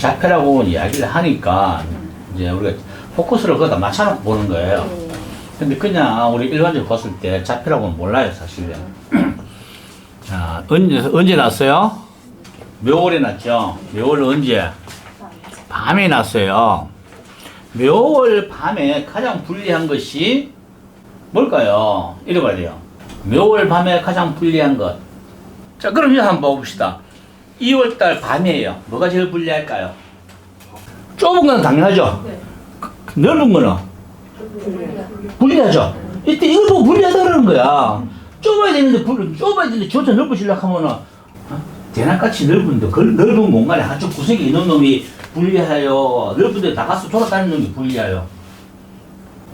자폐라고 이야기를 하니까 이제 우리가 포커스를 거기다 맞춰놓고 보는 거예요. 근데 그냥 우리 일반적으로 봤을 때 자폐라고는 몰라요, 사실은. 자, 언제, 언제 났어요? 묘월에 났죠? 묘월 언제? 밤에 났어요. 묘월 밤에 가장 불리한 것이 뭘까요? 이래 봐야 돼요. 묘월 밤에 가장 불리한 것. 자, 그럼 이거 한번 봅시다. 2월달 밤이에요. 뭐가 제일 불리할까요? 좁은 건 당연하죠. 그 넓은 거는 불리하죠. 이때 이걸 보고 불리하다 그러는 거야. 좁아야 되는데 불, 좁아야 되는데 저차 넓으시려고 하면은 어? 대낮같이 넓은데 그 넓은 공간에 한쪽 구석에 있는 놈이 불리하여 넓은데 나가서 돌아다니는 놈이 불리하여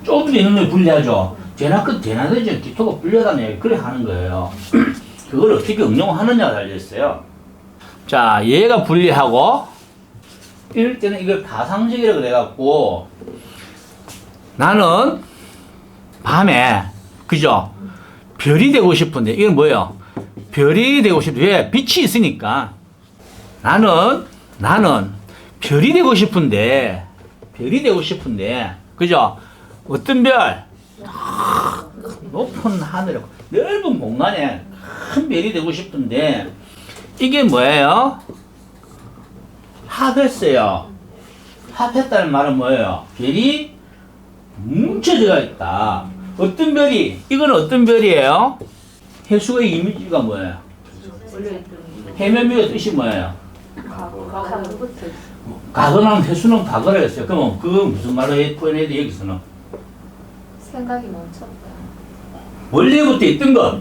좁은 데 있는 놈이 불리하죠. 대낮 끝 대낮에 기토가 불리하다는 그래 하는 거예요. 그걸 어떻게 응용하느냐가 달려있어요. 자, 얘가 불리하고 이럴 때는 이걸 가상적이라고 그래갖고 나는 밤에 그죠? 별이 되고 싶은데 이건 뭐예요? 별이 되고 싶은데 왜? 빛이 있으니까 나는 나는 별이 되고 싶은데 별이 되고 싶은데 그죠? 어떤 별? 아, 높은 하늘에 넓은 공간에 큰 별이 되고 싶은데 이게 뭐예요? 합했어요. 합했다는 말은 뭐예요? 별이 뭉쳐져 있다. 어떤 별이? 이건 어떤 별이에요? 해수의 이미지가 뭐예요? 해면미의 뜻이 뭐예요? 가거나 해수는 가거라 했어요. 그러면 그거 무슨 말로 해- 표현해야 돼, 여기서는? 생각이 멈췄다. 원래부터 있던 것.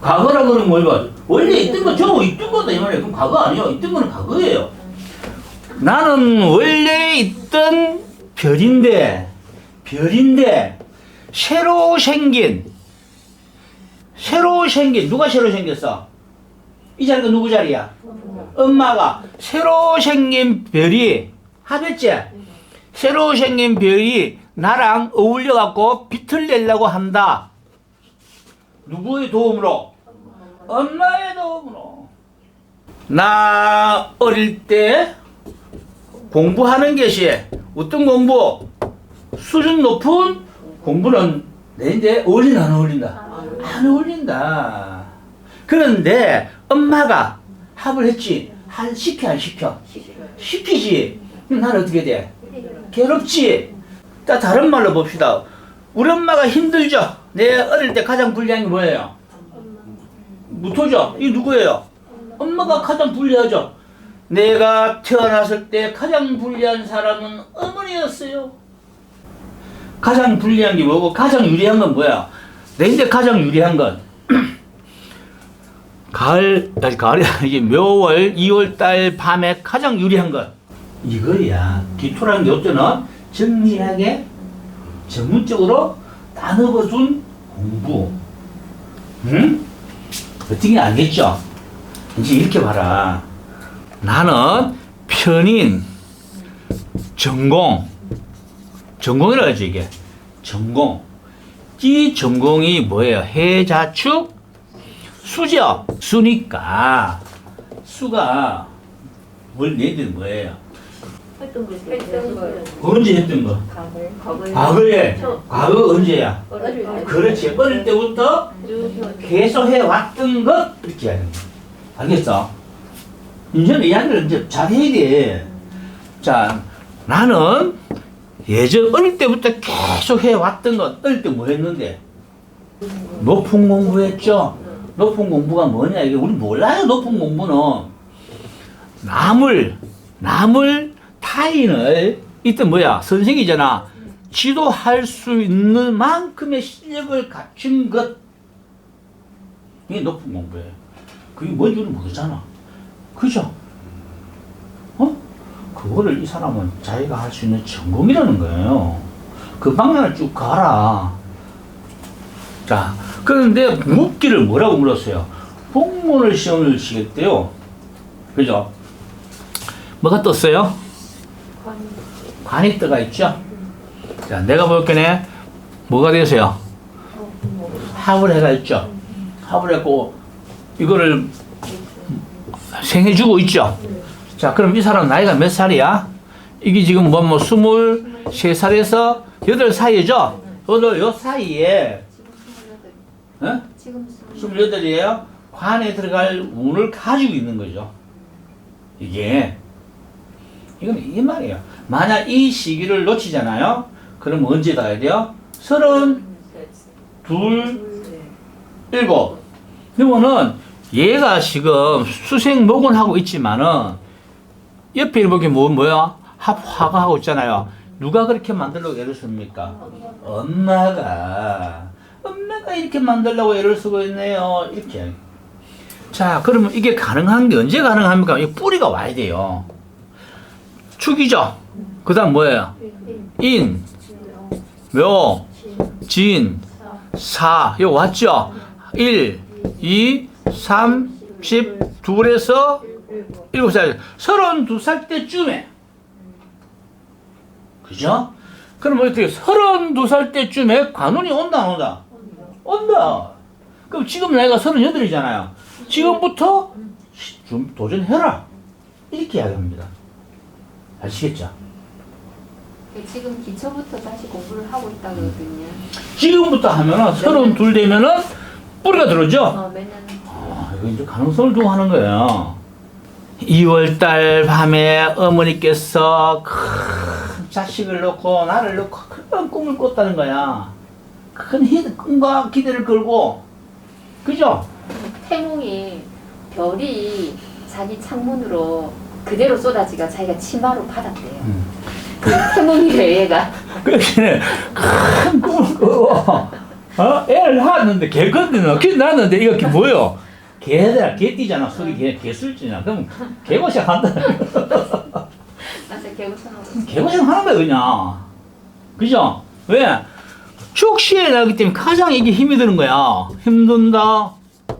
과거라 그러면 뭘 봐? 원래 있던 거, 저거 있던 거다, 이 말이에요. 그럼 과거 아니에요. 있던 거는 과거예요. 나는 원래 있던 별인데, 별인데, 새로 생긴, 새로 생긴, 누가 새로 생겼어? 이 자리가 누구 자리야? 엄마가 새로 생긴 별이, 하겠지? 새로 생긴 별이 나랑 어울려 갖고 빛을 내려고 한다. 누구의 도움으로? 엄마의 도움으로. 나 어릴 때 공부하는 것이 어떤 공부? 수준 높은 공부는 내인데 어울린다 안 어울린다? 안 어울린다. 그런데 엄마가 합을 했지. 한 시켜 안 시켜? 시키지. 그럼 나는 어떻게 돼? 괴롭지. 자, 다른 말로 봅시다. 우리 엄마가 힘들죠? 내 어릴 때 가장 불리한 게 뭐예요? 무토죠? 이 누구예요? 엄마가 가장 불리하죠? 내가 태어났을 때 가장 불리한 사람은 어머니였어요. 가장 불리한 게 뭐고, 가장 유리한 건 뭐야? 내인데 가장 유리한 건, 가을, 아니, 가을이 아니지, 묘월, 2월 달 밤에 가장 유리한 건, 이거야. 기토라는 게 어쩌나 정리하게 전문적으로 나눠봐준 공부. 응? 어떻게 알겠죠? 이제 이렇게 봐라. 나는 편인, 전공. 전공이라 하지, 이게. 전공. 이 전공이 뭐예요? 해자축 수죠? 수니까. 수가 뭘 내든 뭐예요? 했던 거 했던 거. 언제 했던 거? 과거에 과거에 과거 언제야? 어릴 때 그렇지 어릴 때부터 계속 해왔던 것 이렇게 해야 거야 알겠어? 이제는 이야기를 이제 잘 해야 돼. 자 나는 예전 어릴 때부터 계속 해왔던 것 어릴 때 뭐 했는데 높은 공부했죠. 높은 공부가 뭐냐 이게 우리 몰라요 높은 공부는 남을 남을 타인을 이때 뭐야? 선생이잖아. 지도할 수 있는 만큼의 실력을 갖춘 것. 이게 높은 공부예요. 그게 뭔지 우리 모르잖아. 그죠? 어? 그거를 이 사람은 자기가 할 수 있는 전공이라는 거예요. 그 방향을 쭉 가라. 자 그런데 묻기를 뭐라고 물었어요? 공무원을 시험을 치겠대요. 그죠? 뭐가 떴어요? 관이 떠가 있죠? 자, 내가 볼 때는 뭐가 되세요? 합을 해가 있죠? 합을 했고, 이거를 생해주고 있죠? 자, 그럼 이 사람 나이가 몇 살이야? 이게 지금 뭐, 뭐, 스물 세 살에서 여덟 사이죠? 여덟, 요 사이에. 어? 스물. 스물여덟이에요? 관에 들어갈 운을 가지고 있는 거죠. 이게. 이건 이 말이에요. 만약 이 시기를 놓치잖아요? 그럼 언제 가야 돼요? 서른, 둘, 일곱. 그러면은 얘가 지금 수생 목은 하고 있지만은 옆에 이렇게 뭐 뭐야? 합 화가 하고 있잖아요. 누가 그렇게 만들려고 애를 씁니까? 엄마가 엄마가 이렇게 만들려고 애를 쓰고 있네요. 이렇게. 자, 그러면 이게 가능한 게 언제 가능합니까? 이 뿌리가 와야 돼요. 축이죠. 그 다음 뭐예요? 인, 묘, 진, 사. 이거 왔죠? 1, 2, 3, 10, 둘에서 일곱 살, 서른두 살 때쯤에. 그죠? 그럼 어떻게, 서른두 살 때쯤에 관운이 온다, 안 온다? 온다. 그럼 지금 나이가 서른여덟이잖아요. 지금부터 좀 도전해라. 이렇게 이야기합니다. 아시겠죠? 지금 기초부터 다시 공부를 하고 있다 그러거든요. 지금부터 하면은 서른 둘 되면은 뿌리가 들어오죠? 어, 매년 아, 이거 이제 가능성을 두고 하는 거예요. 2월달 밤에 어머니께서 큰 자식을 놓고 나를 놓고 큰 꿈을 꿨다는 거야. 큰 희- 꿈과 기대를 걸고, 그죠? 태몽이 별이 자기 창문으로 그대로 쏟아지가 자기가 치마로 받았대요. 음. 그 태몽이래 얘가. 그렇게 큰 꿈을 꾸고, 어? 애를 낳았는데, 개 건드는, 개 낳았는데, 이거 개 뭐요? 개들아, 개띠잖아. 소리 개, 개술지나. 그럼 개고생 한다. 맞아. 개고생 하는 거야, 그냥. 그죠? 왜? 축시에 나기 때문에 가장 이게 힘이 드는 거야. 힘든다.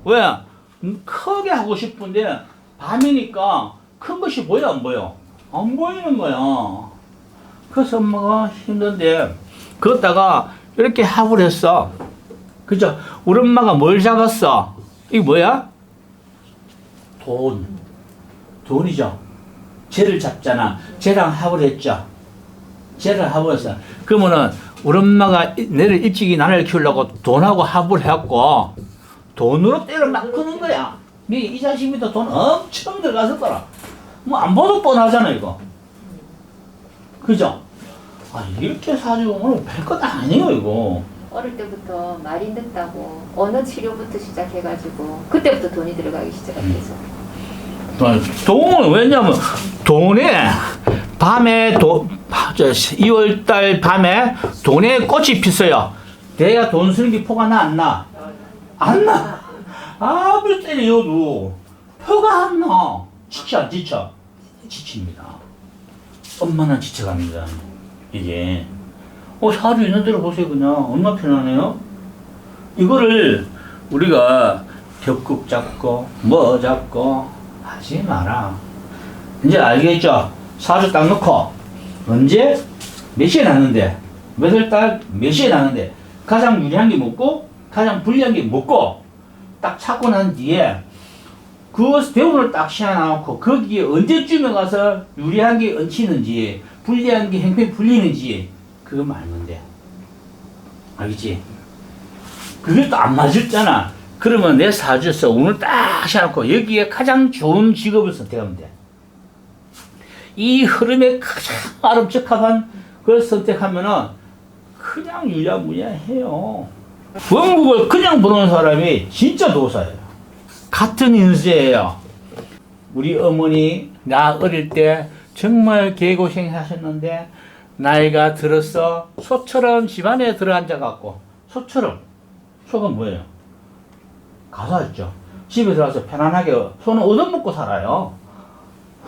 왜? 음, 크게 하고 싶은데, 밤이니까 큰 것이 보여, 안 보여? 안 보이는 거야. 그래서 엄마가 힘든데, 그러다가 이렇게 합을 했어. 그죠? 우리 엄마가 뭘 잡았어? 이게 뭐야? 돈. 돈이죠. 쟤를 잡잖아. 쟤랑 합을 했죠. 쟤를 합을 했어. 그러면은 우리 엄마가 이- 내를 일찍이 나를 키우려고 돈하고 합을 해갖고 돈으로 때를 막 크는 거야. 이, 이 자식 밑에 돈 엄청 들어갔을 거라. 뭐 안 봐도 뻔하잖아 이거. 그죠? 아 이렇게 사주면 별것 아니에요 이거. 어릴 때부터 말이 늦다고 언어 치료부터 시작해가지고 그때부터 돈이 들어가기 시작했어. 돈은 왜냐면 돈에 밤에 도, 바- 저 2월달 밤에 돈에 꽃이 피어요. 내가 돈 쓰는 게 포가 나 안 나? 안 나. 아무리 때려도 표가 안 나. 지쳐 안 지쳐? 지칩니다. 엄마는 지쳐갑니다. 이게. 어, 사주 있는 대로 보세요, 그냥. 얼마나 편하네요? 이거를 우리가 벽국 잡고, 뭐 잡고, 하지 마라. 이제 알겠죠? 사주 딱 넣고, 언제? 몇 시에 났는데, 몇월 달, 몇 시에 났는데, 가장 유리한 게 먹고, 가장 불리한 게 먹고, 딱 찾고 난 뒤에, 그 대운을 딱 시켜놓고, 거기에 언제쯤에 가서 유리한 게 얹히는지, 불리한 게 행편이 풀리는지, 그거 알면 돼. 알겠지? 그게 또 안 맞았잖아. 그러면 내 사주에서 오늘 딱 시켜놓고 여기에 가장 좋은 직업을 선택하면 돼. 이 흐름에 가장 아름적한 걸 선택하면은 그냥 유야무야 해요. 원국을 그냥 보는 사람이 진짜 도사예요. 같은 인수예요. 우리 어머니 나 어릴 때 정말 개고생 하셨는데 나이가 들어서 소처럼 집안에 들어앉아 갖고 소처럼 소가 뭐예요? 가사였죠. 집에 들어가서 편안하게 소는 얻어먹고 살아요.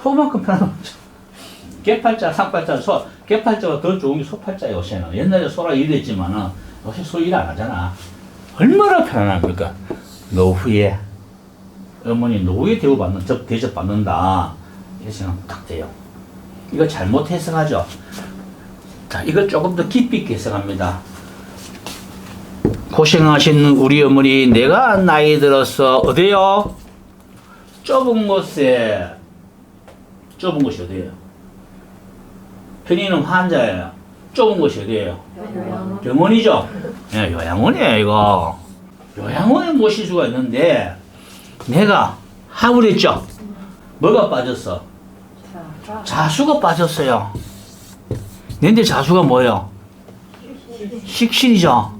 소만큼 편안한 거죠. 개팔자, 상팔자, 소. 개팔자가 더 좋은 게 소팔자예요, 요새는. 옛날에 소라 일했지만은 요새 소 일 안 하잖아. 얼마나 편안합니까? 노후에 어머니 노후에 대우받는, 접, 대접받는다. 이렇게 생각하면 딱 돼요. 이거 잘못 해석하죠. 자, 이걸 조금 더 깊이 있게 해석합니다. 고생하신 우리 어머니, 내가 나이 들어서 어디요? 좁은 곳에, 좁은 곳이 어디예요? 편의는 환자예요. 좁은 곳이 어디예요? 병원이죠. 예, 요양원이에요, 이거. 요양원에 모실 수가 있는데, 내가 합을 했죠. 뭐가 빠졌어? 자수가 빠졌어요. 근데 자수가 뭐예요? 식신이죠.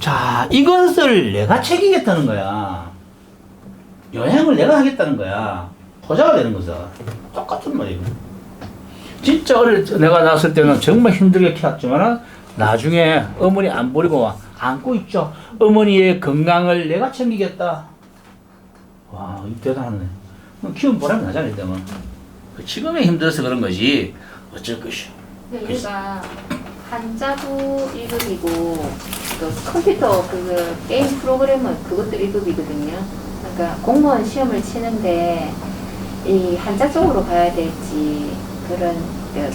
자, 이것을 내가 챙기겠다는 거야. 여행을 내가 하겠다는 거야. 보자가 되는 거죠. 똑같은 말이에요. 진짜 어릴 때 내가 낳았을 때는 정말 힘들게 키웠지만 나중에 어머니 안 버리고 안고 있죠. 어머니의 건강을 내가 챙기겠다. 와, 이 대단하네. 키운 보람이 나잖아요, 이때면. 그 지금에 힘들어서 그런 거지. 어쩔 것이오. 근데 얘가 한자도 1급이고 또 컴퓨터 그 게임 프로그램은 그것도 1급이거든요. 그러니까 공무원 시험을 치는데 이 한자 쪽으로 가야 될지 그런 그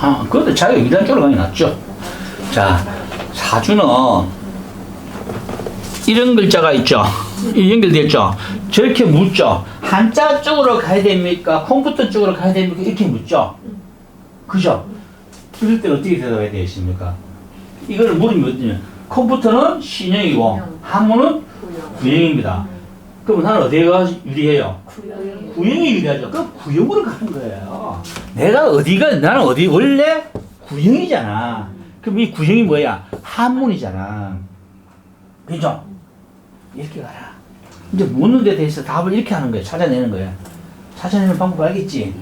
아, 그것도 자기가 이단 쪽으로 가는 게 낫죠. 자, 사주는 이런 글자가 있죠. 있죠. 저렇게 묻죠. 한자 쪽으로 가야 됩니까? 컴퓨터 쪽으로 가야 됩니까? 이렇게 묻죠. 그죠? 그럴 때 어떻게 대답해야 되겠습니까? 이거를 물으면 어떠냐. 컴퓨터는 신형이고, 한문은 구형입니다. 그럼 나는 어디가 유리해요? 구형이 유리하죠. 그럼 구형으로 가는 거예요. 내가 어디가, 나는 어디, 원래 구형이잖아. 그럼 이 구형이 뭐야? 한문이잖아. 그죠? 이렇게 가라. 이제 묻는 데 대해서 답을 이렇게 하는 거야. 찾아내는 거야. 찾아내는 방법 알겠지?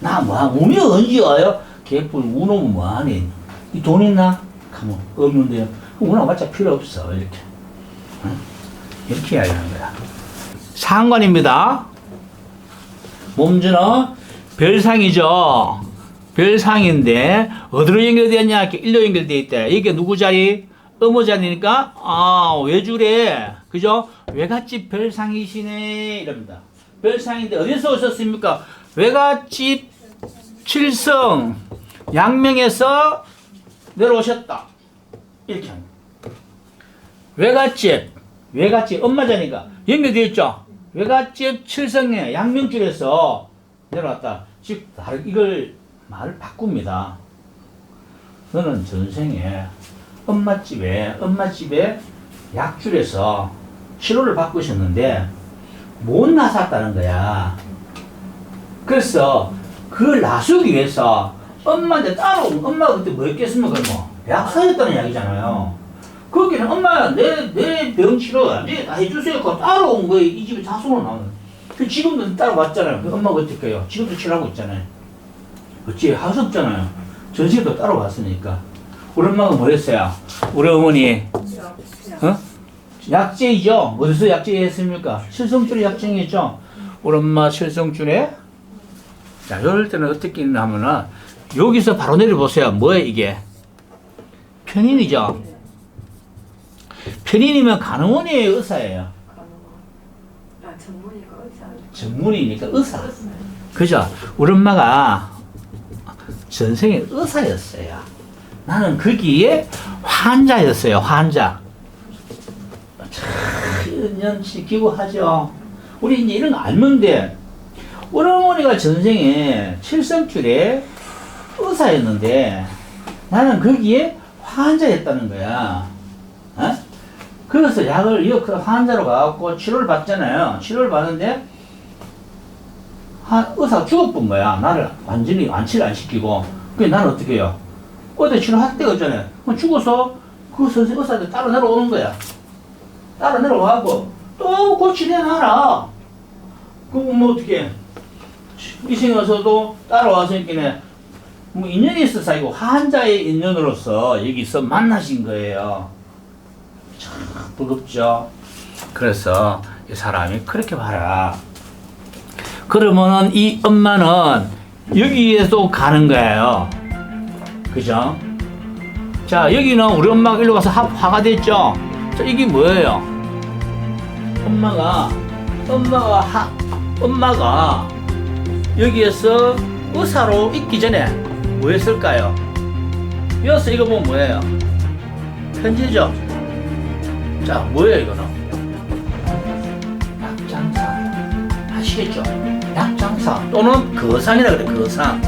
나 뭐, 우미 언제 와요? 개뿔, 우놈은 뭐하니? 이돈 있나? 가면 없는데요. 우놈봤자 필요 없어. 이렇게. 응? 이렇게 이야기하는 거야. 상관입니다. 몸주는 별상이죠. 별상인데 어디로 연결되었냐? 이렇게 일로 연결되어 있대. 이게 누구 자리? 어머 자리니까 아 외줄에 그죠? 외갓집 별상이시네 이럽니다. 별상인데 어디서 오셨습니까? 외갓집 칠성 양명에서 내려오셨다. 이렇게 합니다. 외갓집 외갓집 엄마 자니까 연결되어 있죠. 외갓집 칠성에 양명줄에서 내려왔다. 즉 이걸 말을 바꿉니다. 너는 전생에 엄마 집에 엄마 집에 약줄에서 치료를 받고 있었는데 못 나섰다는 거야. 그래서 그걸 나서기 위해서 엄마한테 따라온 엄마가 그때 뭐 했겠습니까? 뭐 약사였다는 이야기잖아요. 거기는 엄마 내 내 병 치료 내다 해주세요. 그 따라온 거에 이 집에 자손으로 나오는. 그 지금도 따라왔잖아요. 그 엄마가 어떻게 해요? 지금도 치료하고 있잖아요. 어찌 할수 없잖아요. 전시도 따라왔으니까. 우리 엄마가 뭐 했어요? 우리 어머니 어? 약제이죠. 어디서 약제했습니까? 칠성줄에 약제했죠. 우리 엄마 칠성줄에 자, 이럴 때는 어떻게 하면은 여기서 바로 내려보세요. 뭐예요 이게? 편인이죠. 편인이면 간호원이에요, 의사예요. 아. 전문이니까 의사. 그죠? 우리 엄마가 전생에 의사였어요. 나는 거기에 환자였어요, 환자. 참, 년치 기구하죠. 우리 이제 이런 거 알면데, 우리 어머니가 전생에 칠성줄에 의사였는데, 나는 거기에 환자였다는 거야. 어? 그래서 약을, 이거 그 환자로 가갖고 치료를 받잖아요. 치료를 받는데, 한 의사가 죽어본 거야. 나를 완전히 완치를 안 시키고. 그게 나는 어떻게 해요? 어디 치료할 데가 없잖아요. 그럼 죽어서 그 선생 의사들 따라 내려오는 거야. 따라 내려와고 또 고치내놔라. 그럼 뭐 어떻게 이생 와서도 이렇게 뭐 인연이 있어 사이고 환자의 인연으로서 여기서 만나신 거예요. 참 부럽죠. 그래서 이 사람이 그렇게 봐라. 그러면은 이 엄마는 여기에도 가는 거예요. 그죠? 자, 여기는 우리 엄마가 일로 가서 화, 화가 됐죠? 자, 이게 뭐예요? 엄마가, 엄마가 하, 엄마가 여기에서 의사로 있기 전에 뭐 했을까요? 이어서 이거 보면 뭐예요? 편지죠? 자, 뭐예요, 이거는? 약장사. 아시겠죠? 약장사 또는 거상이라 그래 거상